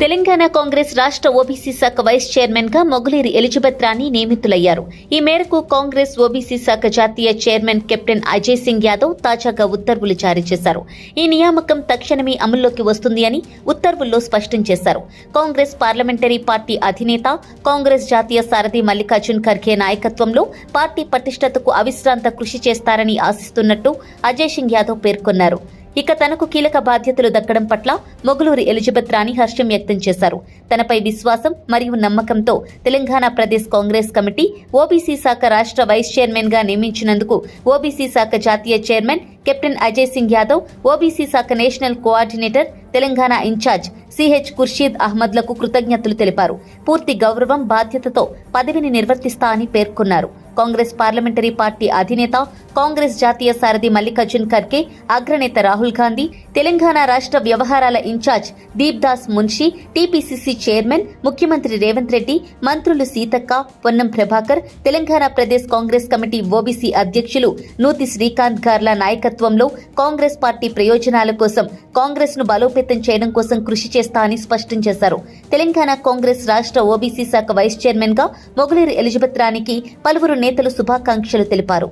తెలంగాణ కాంగ్రెస్ రాష్ట్ర ఓబీసీ శాఖ వైస్ చైర్మన్గా మొగులేరి ఎలిజబెత్ రాణి నియమితులయ్యారు. ఈ మేరకు కాంగ్రెస్ ఓబీసీ శాఖ జాతీయ చైర్మన్ కెప్టెన్ అజయ్ సింగ్ యాదవ్ తాజాగా ఉత్తర్వులు జారీ చేశారు. ఈ నియామకం తక్షణమే అమల్లోకి వస్తుంది అని ఉత్తర్వుల్లో స్పష్టం చేశారు. కాంగ్రెస్ పార్లమెంటరీ పార్టీ అధినేత కాంగ్రెస్ జాతీయ సారథి మల్లికార్జున్ ఖర్గే నాయకత్వంలో పార్టీ పటిష్టతకు అవిశ్రాంత కృషి చేస్తారని ఆశిస్తున్నట్టు అజయ్ సింగ్ యాదవ్ పేర్కొన్నారు. ఇక తనకు కీలక బాధ్యతలు దక్కడం పట్ల మొగులూరి ఎలిజబెత్ రాణి హర్షం వ్యక్తం చేశారు. తనపై విశ్వాసం మరియు నమ్మకంతో Telangana Pradesh Congress committee OBC శాఖ రాష్ట్ర వైస్ చైర్మన్గా నియమించినందుకు ఓబీసీ శాఖ జాతీయ chairman captain Ajay Singh Yadav OBC శాఖ national coordinator Telangana incharge CH Khurshid అహ్మద్లకు కృతజ్ఞతలు తెలిపారు. పూర్తి గౌరవం బాధ్యతతో పదవిని నిర్వర్తిస్తా అని పేర్కొన్నారు. కాంగ్రెస్ పార్లమెంటరీ పార్టీ అధినేత కాంగ్రెస్ జాతీయ సారథి మల్లికార్జున్ ఖర్గే అగ్రనేత రాహుల్ గాంధీ తెలంగాణ రాష్ట్ర వ్యవహారాల incharge Deep Das Munshi TPCC chairman ముఖ్యమంత్రి రేవంత్ రెడ్డి మంత్రులు Seethakka Ponnam Prabhakar Telangana Pradesh Congress committee OBC అధ్యక్షులు నూతి శ్రీకాంత్ గార్ల నాయకత్వంలో కాంగ్రెస్ పార్టీ ప్రయోజనాల కోసం కాంగ్రెస్ను బలోపేతం చేయడం కోసం కృషి చేస్తా అని స్పష్టం చేశారు. తెలంగాణ కాంగ్రెస్ రాష్ట్ర ఓబీసీ శాఖ వైస్ చైర్మన్గా మొగలేరు ఎలిజబెత్ రానికి పలువురు నేతలు శుభాకాంక్షలు తెలిపారు